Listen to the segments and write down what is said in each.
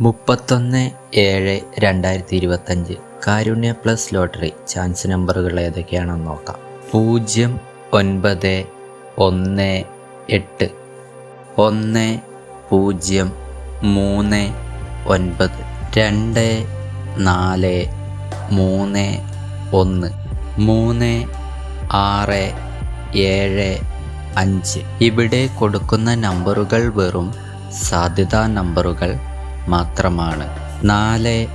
മുപ്പത്തൊന്ന് ഏഴ് രണ്ടായിരത്തി ഇരുപത്തഞ്ച് കാരുണ്യ പ്ലസ് ലോട്ടറി ചാൻസ് നമ്പറുകൾ ഏതൊക്കെയാണെന്ന് നോക്കാം. പൂജ്യം ഒൻപത് ഒന്ന് എട്ട്. ഒന്ന് പൂജ്യം മൂന്ന് ഒൻപത്. രണ്ട് നാല് മൂന്ന് ഒന്ന്. മൂന്ന് ആറ് ഏഴ് അഞ്ച്. ഇവിടെ കൊടുക്കുന്ന നമ്പറുകൾ വെറും സാധ്യതാ നമ്പറുകൾ മാത്രമാണ്. നാല്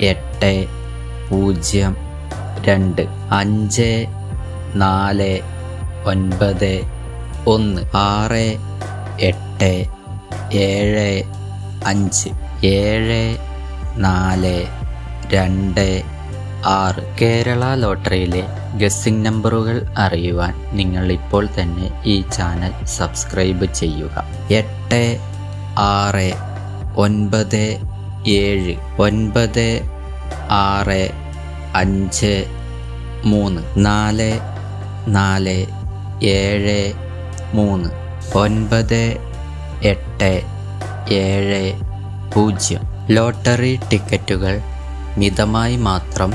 എട്ട് പൂജ്യം രണ്ട് അഞ്ച് നാല് ഒൻപത് ഒന്ന് ആറ് എട്ട് ഏഴ് അഞ്ച്. ഏഴ് നാല് രണ്ട് ആറ് കേരള ലോട്ടറിയിലെ ഗസ്സിംഗ് നമ്പറുകൾ അറിയുവാൻ നിങ്ങൾ ഇപ്പോൾ തന്നെ ഈ ചാനൽ സബ്സ്ക്രൈബ് ചെയ്യുക. എട്ട് ആറ് ഒൻപത് ഏഴ് ഒൻപത് ആറ് അഞ്ച് മൂന്ന് നാല് നാല് ഏഴ് മൂന്ന് ഒൻപത് എട്ട് ഏഴ് പൂജ്യം. ലോട്ടറി ടിക്കറ്റുകൾ മിതമായി മാത്രം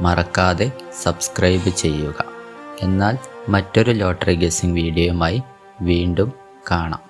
മറക്കാതെ സബ്സ്ക്രൈബ് ചെയ്യുക. എന്നാൽ മറ്റൊരു ലോട്ടറി ഗെസ്സിംഗ് വീഡിയോയുമായി വീണ്ടും കാണാം.